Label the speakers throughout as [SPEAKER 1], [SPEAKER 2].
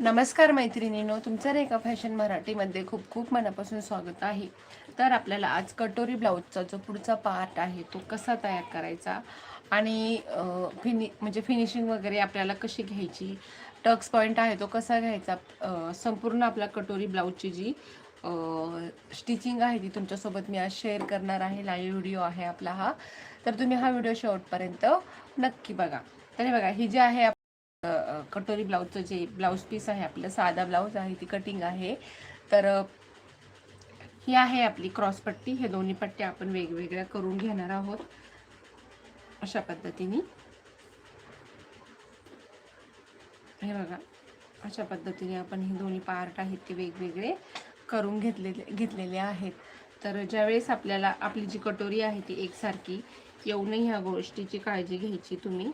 [SPEAKER 1] नमस्कार मैत्रिणींनो तुमचं रेखा फॅशन मराठीमध्ये खूप खूप मनापासून स्वागत आहे. तर आपल्याला आज कटोरी ब्लाऊजचा जो पुढचा पार्ट आहे तो कसा तयार करायचा आणि फिनि म्हणजे फिनिशिंग वगैरे आपल्याला कशी घ्यायची टक्स पॉईंट आहे तो कसा घ्यायचा संपूर्ण आपला कटोरी ब्लाऊजची जी स्टिचिंग आहे ती तुमच्यासोबत मी आज शेअर करणार आहे. लाईव्ह व्हिडिओ आहे आपला हा. तर तुम्ही हा व्हिडिओ शेवटपर्यंत नक्की बघा. तर हे बघा ही जी आहे कटोरी ब्लाऊजचं जे ब्लाऊज पीस आहे आपलं साधा ब्लाऊज आहे ती कटिंग आहे. तर ही आहे आपली क्रॉस पट्टी. हे दोन्ही पट्ट्या आपण वेगवेगळ्या करून घेणार आहोत. अशा पद्धतीने. हे बघा. अशा पद्धतीने आपण हे दोन्ही पार्ट आहेत ते वेगवेगळे करून घेतलेले घेतलेले आहेत. तर ज्यावेळेस आपल्याला आपली जी कटोरी आहे ती एकसारखी येऊ नये ह्या गोष्टीची काळजी घ्यायची तुम्ही.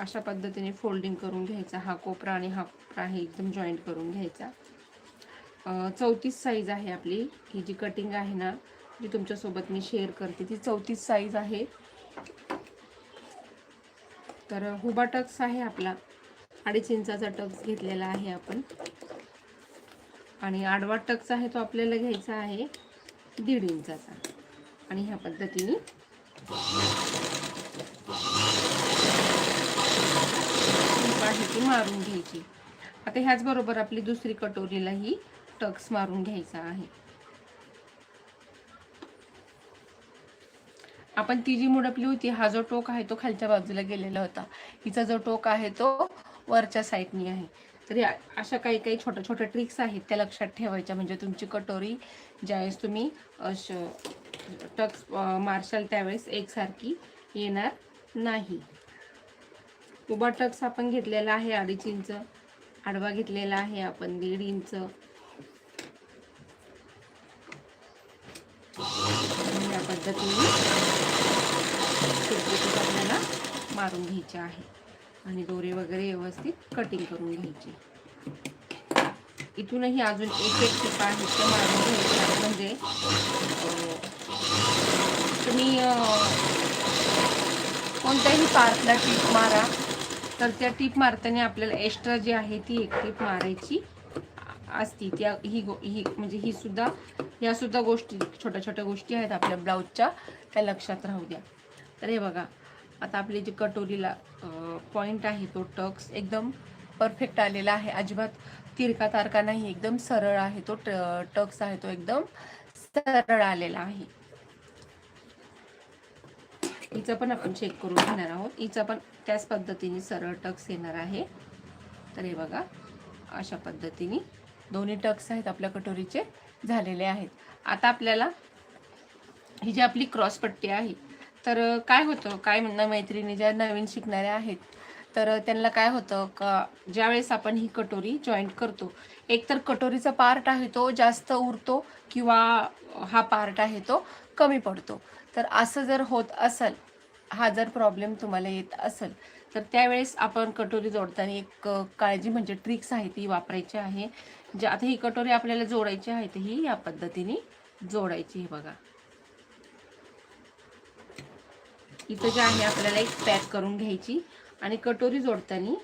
[SPEAKER 1] अशा पद्धतीने फोल्डिंग करून घ्यायचा. हा कोपरा आणि हा कोपरा आहे एकदम जॉईंट करून घ्यायचा. चौतीस साईज आहे आपली. ही जी कटिंग आहे ना जी तुमच्यासोबत मी शेअर करते ती चौतीस साईज आहे. तर हुबा टक्स आहे आपला. अडीच इंचाचा टक्स घेतलेला आहे आपण. आणि आडवा टक्स आहे तो आपल्याला घ्यायचा आहे दीड इंचाचा. आणि ह्या पद्धतीने टक आहे ती मारून घ्यायची. आता ह्याचबरोबर आपली दुसरी कटोरीलाही टक्स मारून घ्यायचा आहे. आपण ती जी मुडपली होती हा जो टोक आहे तो खालच्या बाजूला गेलेला होता. हिचा जो टोक आहे तो वरच्या साईडनी आहे. तर या अशा काही काही छोट्या छोट्या ट्रिक्स आहेत त्या लक्षात ठेवायच्या. म्हणजे तुमची कटोरी ज्यावेळेस तुम्ही अश टक्स मार्शल त्यावेळेस एकसारखी येणार नाही. उभा टक्स आपण घेतलेला आहे अडीच इंच आडवा घेतलेला आहे आपण दीड इंच या पद्धतीने आपल्याला मारून घ्यायचे आहे. आणि दोरे वगैरे व्यवस्थित कटिंग करून घ्यायची. इथूनही अजून एक एक टिपा आहेत ते मारून घ्यायचे म्हणजे तुम्ही कोणत्याही पार्टला टीप मारा. तर त्या टीप मारताना आपल्याला एक्स्ट्रा जी आहे ती एक टीप मारायची असती. त्या ही गो ही म्हणजे ही सुद्धा या सुद्धा गोष्टी छोट्या छोट्या गोष्टी आहेत आपल्या ब्लाऊजच्या. त्या लक्षात राहू द्या. तर हे बघा आता आपली जी कटोरीला पॉईंट आहे तो टक्स एकदम परफेक्ट आलेला आहे. अजिबात तिरका तारका नाही एकदम सरळ आहे तो ट टक्स आहे तो एकदम सरळ आलेला आहे. हिचं पण आपण चेक करून घेणार आहोत. हिचं पण त्याच पद्धतीने सरळ टक्स येणार आहे. तर हे बघा अशा पद्धतीने दोन्ही टक्स आहेत आपल्या कटोरीचे झालेले आहेत. आता आपल्याला ही जी आपली क्रॉसपट्टी आहे तर काय होतं? काय म्हणणं मैत्रिणी ज्या नवीन शिकणाऱ्या आहेत तर त्यांना काय होतं? का ज्यावेळेस आपण ही कटोरी जॉईंट करतो एक तर कटोरीचा पार्ट आहे तो जास्त उरतो किंवा हा पार्ट आहे तो कमी पडतो. तर असं जर होत असेल हा जर प्रॉब्लेम तुम्हाला येत असेल तर त्यावेळेस आपण कटोरी जोडताना एक काळजी म्हणजे ट्रिक्स आहे ती वापरायची आहे. जे आता ही कटोरी आपल्याला जोडायची आहे ती ही या पद्धतीने जोडायची हे बघा. इथं जे आहे आपल्याला एक पॅक करून घ्यायची आणि कटोरी जोडताना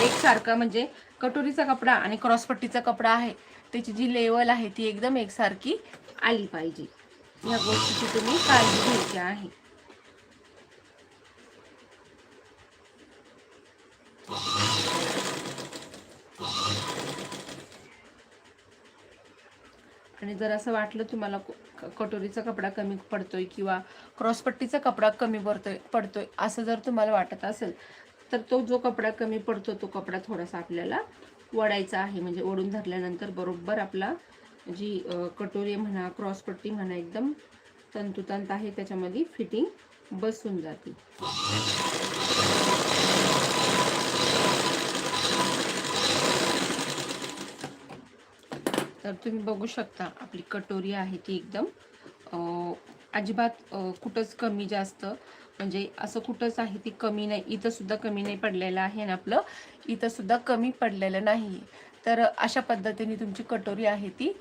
[SPEAKER 1] एकसारखा म्हणजे कटोरीचा कपडा आणि क्रॉसपट्टीचा कपडा आहे त्याची जी लेवल आहे ती एकदम एकसारखी आली पाहिजे. या गोष्टीची तुम्ही काळजी घ्यायची आहे. आणि जर असं वाटलं तुम्हाला कटोरीचा कपडा कमी पडतोय किंवा क्रॉसपट्टीचा कपडा कमी पडतोय पडतोय असं जर तुम्हाला वाटत असेल तर तो जो कपडा कमी पडतो तो कपडा थोडासा आपल्याला वडायचा आहे. म्हणजे ओढून धरल्यानंतर बरोबर आपला जी कटोरी म्हणा क्रॉसपट्टी म्हणा एकदम तंतुतंत आहे त्याच्यामध्ये फिटिंग बसून जाते. तर तुम्ही बघू शकता आपली कटोरी आहे ती एकदम अजिबात कुठंच कमी जास्त म्हणजे असं कुठंच आहे ती कमी नाही इथं सुद्धा कमी नाही पडलेलं आहे आणि आपलं इथं सुद्धा कमी पडलेलं नाही तर अशा पद्धतीने तुमची कटोरी आहे ती.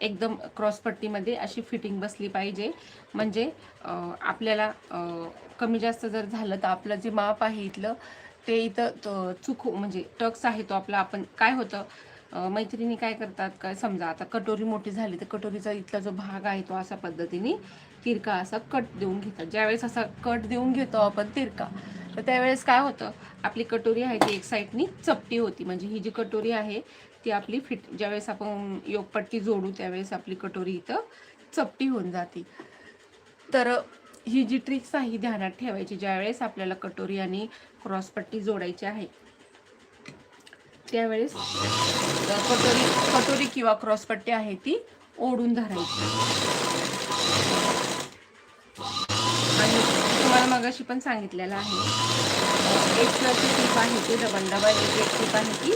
[SPEAKER 1] एकदम क्रॉसपट्टीमध्ये अशी फिटिंग बसली पाहिजे. म्हणजे आपल्याला कमी जास्त जर झालं तर आपलं जे माप आहे इथलं ते इथं चुक म्हणजे टक्स आहे तो आपला. आपण काय होतं मैत्रिणी काय करतात काय समजा आता कटोरी मोठी झाली तर कटोरीचा इथला जो भाग आहे तो अशा पद्धतीने तिरका असा कट देऊन घेतात. ज्यावेळेस असा कट देऊन घेतो आपण तिरका तर त्यावेळेस काय होतं आपली कटोरी आहे ती एक साईडनी चपटी होती. म्हणजे ही जी कटोरी आहे ती आपली फिट ज्यावेळेस आपण योगपट्टी जोडू त्यावेळेस आपली कटोरी इथं चपटी होऊन जाते. तर ही जी ट्रिक्स आहे ही ध्यानात ठेवायची ज्यावेळेस आपल्याला कटोरी आणि क्रॉसपट्टी जोडायची आहे त्यावेळेस कटोरी कटोरी किंवा क्रॉसपट्टी आहे ती ओढून धरायची. तुम्हाला मगाशी पण सांगितलेलं आहे. एक जी टीप आहे ती डबल डबल एक एक टीप आहे ती.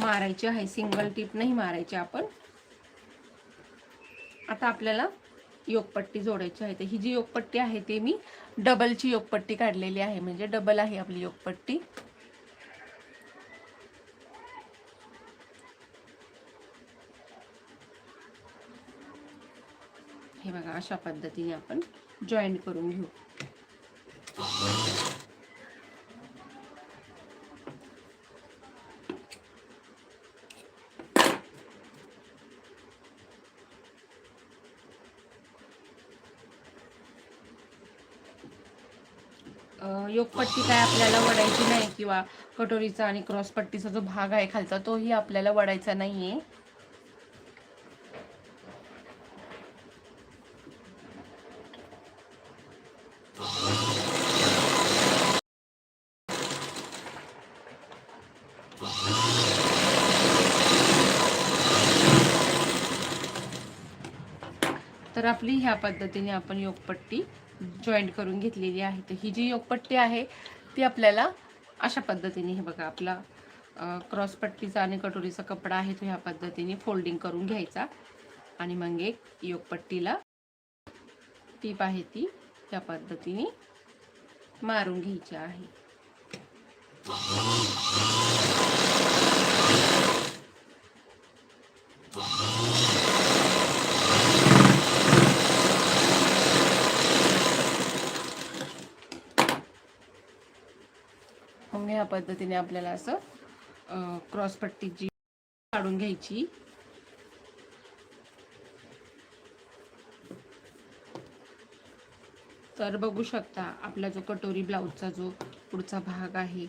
[SPEAKER 1] मारायची आहे सिंगल टीप नाही मारायची आपण. आता आपल्याला योगपट्टी जोडायची आहे. तर ही जी योगपट्टी आहे ते मी डबलची योगपट्टी काढलेली आहे. म्हणजे डबल आहे आपली योगपट्टी. हे बघा अशा पद्धतीने आपण जॉईन करून घेऊ. योगपट्टी काय आपल्याला वडायची नाही किंवा कटोरीचा आणि क्रॉसपट्टीचा जो भाग आहे खालचा तोही आपल्याला वडायचा नाहीये. तर आपली ह्या पद्धतीने आपण योगपट्टी जॉईंट करून घेतलेली आहे. तर ही जी योगपट्टी आहे ती आपल्याला अशा पद्धतीने हे बघा आपला क्रॉसपट्टीचा आणि कटोरीचा कपडा आहे तो ह्या पद्धतीने फोल्डिंग करून घ्यायचा. आणि मग एक योगपट्टीला टीप आहे ती त्या पद्धतीने मारून घ्यायची आहे. मग ह्या पद्धतीने आपल्याला असं क्रॉसपट्टी जी काढून घ्यायची. तर बघू शकता आपला जो कटोरी ब्लाऊजचा जो पुढचा भाग आहे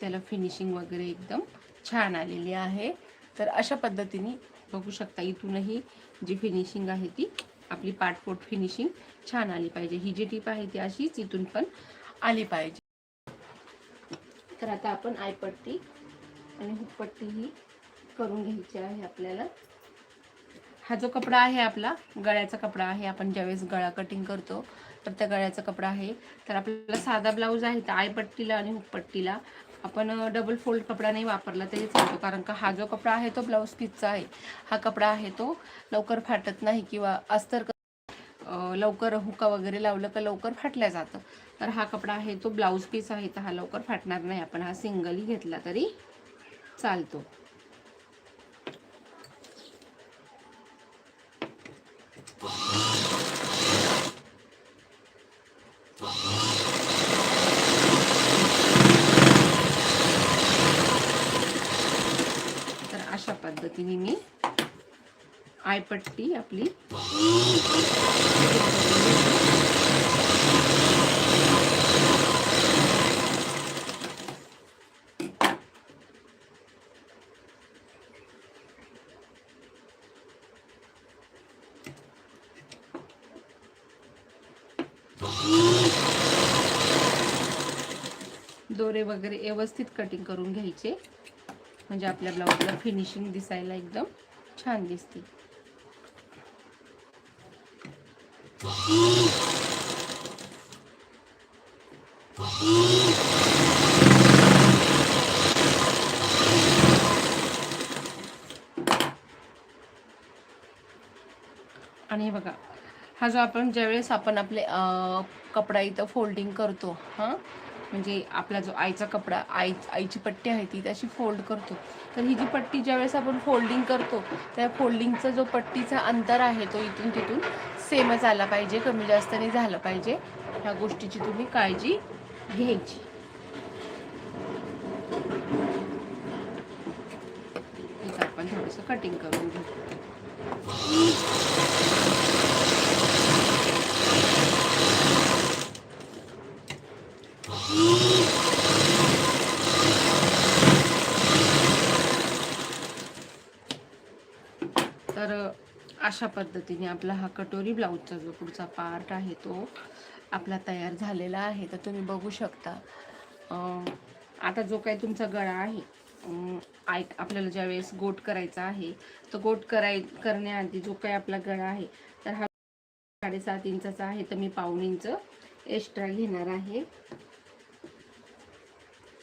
[SPEAKER 1] त्याला फिनिशिंग वगैरे एकदम छान आलेली आहे. तर अशा पद्धतीने बघू शकता इथूनही जी फिनिशिंग आहे ती आपली पाटपोट फिनिशिंग छान आली पाहिजे. ही जी टीप आहे ती अशीच इथून पण आली पाहिजे. तर आता आपण आयपट्टी आणि हुपट्टी ही करून घ्यायची आहे आपल्याला. हा जो कपडा आहे आपला गळ्याचा कपडा आहे. आपण ज्यावेळेस गळा कटिंग करतो तर त्या गळ्याचा कपडा आहे. तर आपल्याला साधा ब्लाऊज आहे तर आयपट्टीला आणि हुकपट्टीला आपण डबल फोल्ड कपडा नाही वापरला तरी चालतो. कारण का हा जो कपडा आहे तो ब्लाऊज पीसचा आहे. हा कपडा आहे तो लवकर फाटत नाही किंवा अस्तर लवकर हुका वगैरे लावलं का लवकर फाटल्या जातं. तर हा कपडा आहे तो ब्लाऊज पीस आहे तर हा लवकर फाटणार नाही. आपण हा सिंगलही घेतला तरी चालतो. तर अशा पद्धतीने मी आयपट्टी आपली दोरे वगैरे व्यवस्थित कटिंग करून घ्यायचे. म्हणजे आपल्या ब्लाऊजला फिनिशिंग दिसायला एकदम छान दिसते आणि हे बघा हा जो आपण ज्यावेळेस आपण आपले कपडा इथं फोल्डिंग करतो हां? म्हणजे आपला जो आईचा कपडा आई आईची पट्टी आहे ती तशी फोल्ड करतो. तर ही जी पट्टी ज्यावेळेस आपण फोल्डिंग करतो त्या फोल्डिंगचा जो पट्टीचा अंतर आहे तो इथून तिथून सेमच आला पाहिजे कमी जास्त नाही झालं पाहिजे. ह्या गोष्टीची तुम्ही काळजी घ्यायची. आपण थोडंसं कटिंग करून घेऊ तर अशा पद्धतीने आपला हा कटोरी ब्लाऊजचा जो पुढचा पार्ट आहे तो आपला तयार झालेला आहे. तर तुम्ही बघू शकता. आता जो काही तुमचा गळा आहे ऐक आपल्याला ज्यावेळेस गोट करायचा आहे तर गोट कराय करण्याआधी जो काही आपला गळा आहे तर हा साडेसात इंचाचा आहे. तर मी पाऊन इंच एक्स्ट्रा घेणार आहे.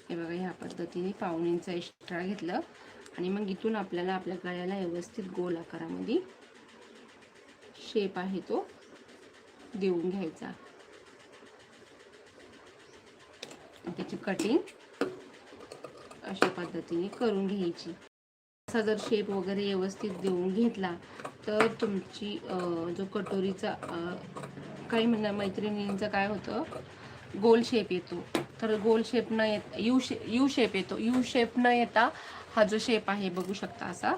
[SPEAKER 1] हे बघा ह्या पद्धतीने पाऊन इंच एक्स्ट्रा घेतलं. आणि मग इथून आपल्याला आपल्या गळ्याला व्यवस्थित गोल आकारामध्ये शेप आहे तो. देऊन घ्यायचा. त्याची कटिंग अशा पद्धतीने करून घ्यायची. असा जर शेप वगैरे व्यवस्थित देऊन घेतला तर तुमची जो कटोरीचा काही म्हणा मैत्रिणींचं काय होतं गोल शेप येतो. तर गोल शेप न येत यू शे यू शेप येतो. यू शेप न येता हा जो शेप आहे बघू शकता असा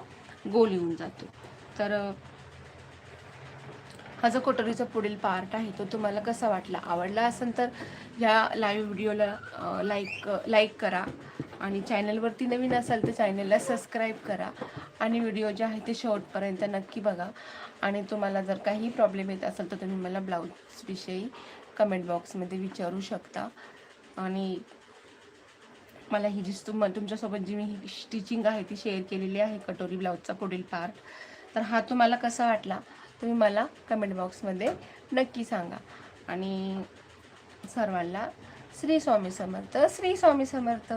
[SPEAKER 1] गोल येऊन जातो. तर हा जो कटोरीचा पुढील पार्ट आहे तो तुम्हाला कसा वाटला? आवडला असेल तर ह्या लाईव्ह व्हिडिओला लाईक लाईक करा. आणि चॅनलवरती नवीन असाल तर चॅनलला सबस्क्राईब करा. आणि व्हिडिओ जे आहे ते शेवटपर्यंत नक्की बघा. आणि तुम्हाला जर काही प्रॉब्लेम येत असेल तर तुम्ही मला ब्लाऊजविषयी कमेंट बॉक्समध्ये विचारू शकता. आणि मला ही जी तुम तुमच्यासोबत जी मी ही स्टिचिंग आहे ती शेअर केलेली आहे कटोरी ब्लाऊजचा पुढील पार्ट तर हा तुम्हाला कसा वाटला? तुम्ही मला कमेंट बॉक्समध्ये नक्की सांगा. आणि सर्वांना श्री स्वामी समर्थ श्री स्वामी समर्थ.